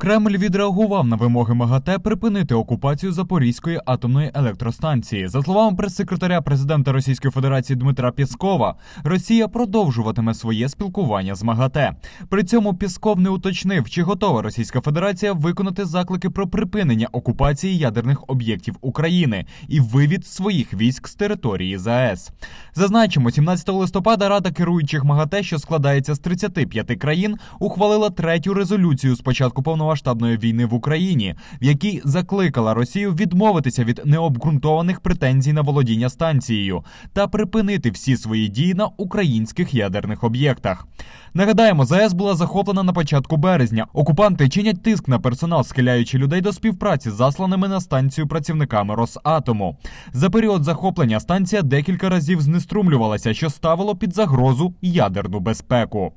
Кремль відреагував на вимоги МАГАТЕ припинити окупацію Запорізької атомної електростанції. За словами прес-секретаря президента Російської Федерації Дмитра Пєскова, Росія продовжуватиме своє спілкування з МАГАТЕ. При цьому Пєсков не уточнив, чи готова Російська Федерація виконати заклики про припинення окупації ядерних об'єктів України і вивід своїх військ з території ЗАЕС. Зазначимо, 17 листопада Рада керуючих МАГАТЕ, що складається з 35 країн, ухвалила третю резолюцію з початку повномасштабної війни в Україні, в якій закликала Росію відмовитися від необґрунтованих претензій на володіння станцією та припинити всі свої дії на українських ядерних об'єктах. Нагадаємо, ЗАЕС була захоплена на початку березня. Окупанти чинять тиск на персонал, схиляючи людей до співпраці з засланими на станцію працівниками Росатому. За період захоплення станція декілька разів знеструмлювалася, що ставило під загрозу ядерну безпеку.